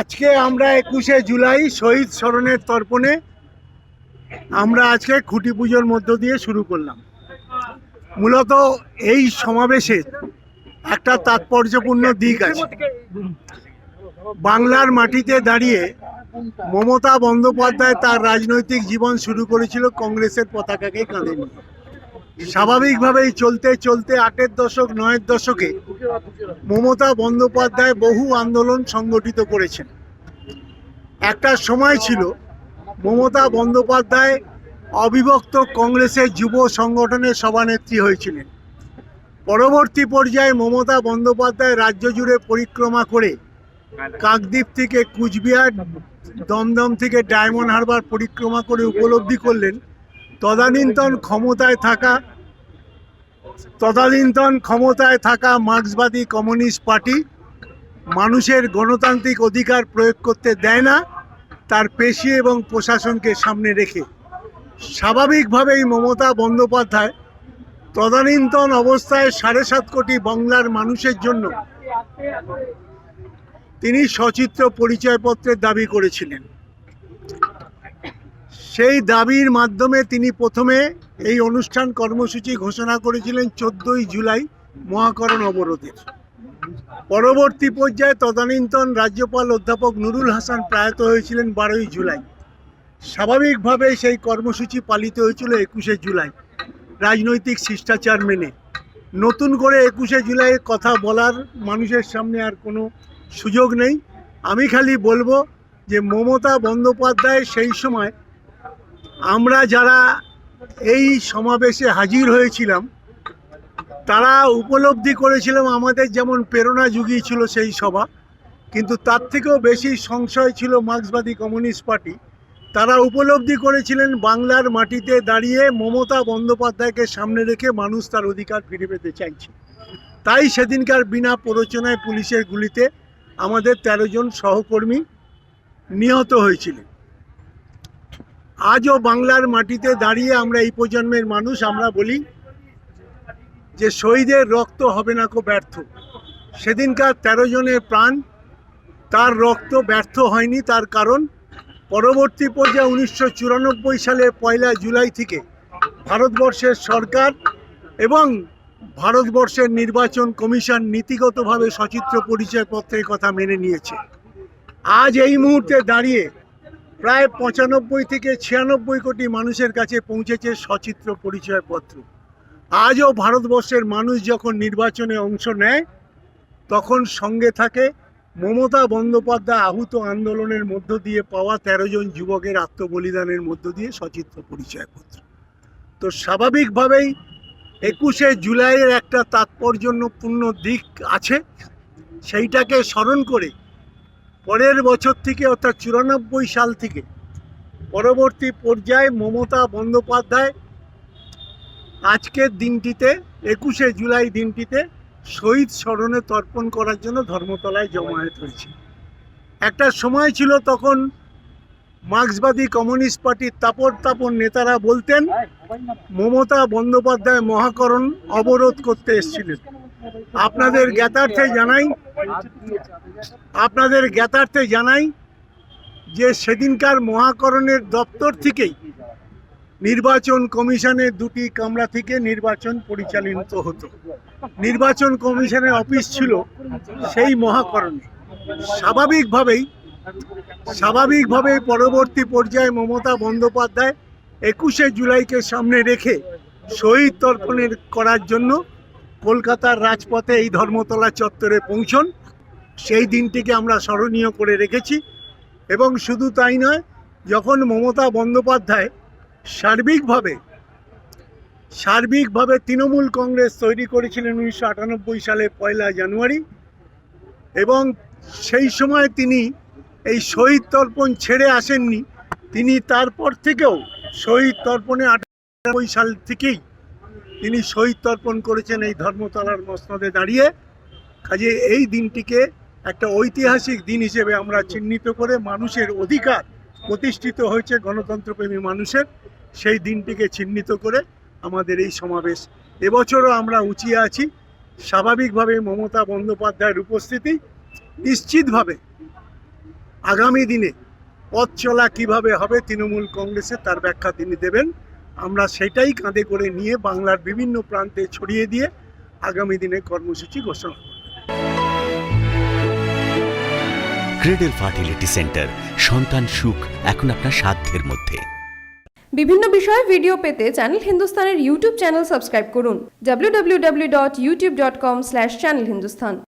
আজকে আমরা একুশে জুলাই শহীদ স্মরণের তর্পণে আমরা আজকে খুঁটি পুজোর মধ্য দিয়ে শুরু করলাম। মূলত এই সমাবেশের একটা তাৎপর্যপূর্ণ দিক আছে। বাংলার মাটিতে দাঁড়িয়ে মমতা বন্দ্যোপাধ্যায় তার রাজনৈতিক জীবন শুরু করেছিল কংগ্রেসের পতাকাকে কাঁধে নিয়ে। স্বাভাবিকভাবেই চলতে চলতে আটের দশক, নয়ের দশকে মমতা বন্দ্যোপাধ্যায় বহু আন্দোলন সংগঠিত করেছেন। একটা সময় ছিল মমতা বন্দ্যোপাধ্যায় অবিভক্ত কংগ্রেসের যুব সংগঠনের সভানেত্রী হয়েছিলেন। পরবর্তী পর্যায়ে মমতা বন্দ্যোপাধ্যায় রাজ্য জুড়ে পরিক্রমা করে কাকদ্বীপ থেকে কুচবিহার, দমদম থেকে ডায়মন্ড হারবার পরিক্রমা করে উপলব্ধি করলেন। তদানীন্তন ক্ষমতায় থাকা তদানীন্তন ক্ষমতায় থাকা মার্ক্সবাদী কমিউনিস্ট পার্টি মানুষের গণতান্ত্রিক অধিকার প্রয়োগ করতে দেয় না, তার পেশি এবং প্রশাসনকে সামনে রেখে। স্বাভাবিকভাবেই মমতা বন্দ্যোপাধ্যায় তদানীন্তন অবস্থায় সাড়ে সাত কোটি বাংলার মানুষের জন্য তিনি সচিত্র পরিচয়পত্রের দাবি করেছিলেন। সেই দাবির মাধ্যমে তিনি প্রথমে এই অনুষ্ঠান কর্মসূচি ঘোষণা করেছিলেন চোদ্দই জুলাই মহাকরণ অবরোধের। পরবর্তী পর্যায়ে তদানীন্তন রাজ্যপাল অধ্যাপক নুরুল হাসান প্রয়াত হয়েছিলেন বারোই জুলাই। স্বাভাবিকভাবে সেই কর্মসূচি পালিত হয়েছিল একুশে জুলাই। রাজনৈতিক শিষ্টাচার মেনে। নতুন করে একুশে জুলাইয়ের কথা বলার মানুষের সামনে আর কোনো সুযোগ নেই। আমি খালি বলব যে মমতা বন্দ্যোপাধ্যায় সেই সময় আমরা যারা এই সমাবেশে হাজির হয়েছিলাম, তারা উপলব্ধি করেছিলাম আমাদের যেমন প্রেরণা জুগিয়েছিল সেই সভা, কিন্তু তার থেকেও বেশি সংশয় ছিল মার্ক্সবাদী কমিউনিস্ট পার্টি। তারা উপলব্ধি করেছিলেন বাংলার মাটিতে দাঁড়িয়ে মমতা বন্দ্যোপাধ্যায়কে সামনে রেখে মানুষ তার অধিকার ফিরে পেতে চাইছে। তাই সেদিনকার বিনা প্ররোচনায় পুলিশের গুলিতে আমাদের তেরো জন সহকর্মী নিহত হয়েছিলেন। আজও বাংলার মাটিতে দাঁড়িয়ে আমরা এই প্রজন্মের মানুষ, আমরা বলি যে শহীদের রক্ত হবে না কো ব্যর্থ। সেদিনকার তেরো জনের প্রাণ, তার রক্ত ব্যর্থ হয়নি, তার কারণ পরবর্তী পর্যায়ে উনিশশো চুরানব্বই সালের পয়লা জুলাই থেকে ভারতবর্ষের সরকার এবং ভারতবর্ষের নির্বাচন কমিশন নীতিগতভাবে সচিত্র পরিচয়পত্রের কথা মেনে নিয়েছে। আজ এই মুহূর্তে দাঁড়িয়ে প্রায় পঁচানব্বই থেকে ছিয়ানব্বই কোটি মানুষের কাছে পৌঁছেছে সচিত্র পরিচয়পত্র। আজও ভারতবর্ষের মানুষ যখন নির্বাচনে অংশ নেয়, তখন সঙ্গে থাকে মমতা বন্দ্যোপাধ্যায় আহুত আন্দোলনের মধ্য দিয়ে পাওয়া তেরো জন যুবকের আত্মবলিদানের মধ্য দিয়ে সচিত্র পরিচয়পত্র। তো স্বাভাবিকভাবেই একুশে জুলাইয়ের একটা তাৎপর্যপূর্ণ দিক আছে, সেইটাকে স্মরণ করে পরের বছর থেকে, অর্থাৎ চুরানব্বই সাল থেকে পরবর্তী পর্যায়ে মমতা বন্দ্যোপাধ্যায় আজকের দিনটিতে, একুশে জুলাই দিনটিতে শহীদ স্মরণে তর্পণ করার জন্য ধর্মতলায় জমায়েত হয়েছে। একটা সময় ছিল তখন মার্ক্সবাদী কমিউনিস্ট পার্টির তাপর তাপর নেতারা বলতেন, মমতা বন্দ্যোপাধ্যায় মহাকরণ অবরোধ করতে এসেছিলেন। আপনাদের জ্ঞাতার্থে জানাই, আপনাদের জ্ঞাতার্থে জানাই যে সেদিনকার মহাকরণের দপ্তর থেকেই নির্বাচন কমিশনের দুটি কামরা থেকে নির্বাচন পরিচালিত হতো। নির্বাচন কমিশনের অফিস ছিল সেই মহাকরণে। স্বাভাবিকভাবেই স্বাভাবিকভাবে পরবর্তী পর্যায়ে মমতা বন্দ্যোপাধ্যায় একুশে জুলাইকে সামনে রেখে শহীদ তর্পণের করার জন্য কলকাতার রাজপথে এই ধর্মতলা চত্বরে পৌঁছন। সেই দিনটিকে আমরা স্মরণীয় করে রেখেছি এবং শুধু তাই নয়, যখন মমতা বন্দ্যোপাধ্যায় সার্বিকভাবে সার্বিকভাবে তৃণমূল কংগ্রেস তৈরি করেছিলেন উনিশশো আটানব্বই সালে পয়লা জানুয়ারি এবং সেই সময় তিনি এই শহীদ তর্পণ ছেড়ে আসেননি, তিনি তারপর থেকেও শহীদ তর্পণে আটানব্বই সাল থেকেই তিনি শহীদ তর্পণ করেছেন এই ধর্মতলার মসনদে দাঁড়িয়ে। কাজে এই দিনটিকে একটা ঐতিহাসিক দিন হিসেবে আমরা চিহ্নিত করে মানুষের অধিকার প্রতিষ্ঠিত হয়েছে গণতন্ত্রপ্রেমী মানুষের। সেই দিনটিকে চিহ্নিত করে আমাদের এই সমাবেশ। এবছরও আমরা উঁচিয়ে আছি। স্বাভাবিকভাবে মমতা বন্দ্যোপাধ্যায়ের উপস্থিতি নিশ্চিতভাবে আগামী দিনে পথ চলা কীভাবে হবে তৃণমূল কংগ্রেসে তার ব্যাখ্যা তিনি দেবেন। আমরা সেটাই কাঁধে করে নিয়ে বাংলার বিভিন্ন প্রান্তে ছড়িয়ে দিয়ে আগামী দিনে কর্মসূচি ঘোষণা করব। ক্রেডেল ফার্টিলিটি সেন্টার সন্তান সুখ এখন আপনার সাধ্যের মধ্যে বিভিন্ন বিষয়ে ভিডিও পেতে চ্যানেল হিন্দুস্তানের ইউটিউব চ্যানেল সাবস্ক্রাইব করুন www.youtube.com/channelhindustan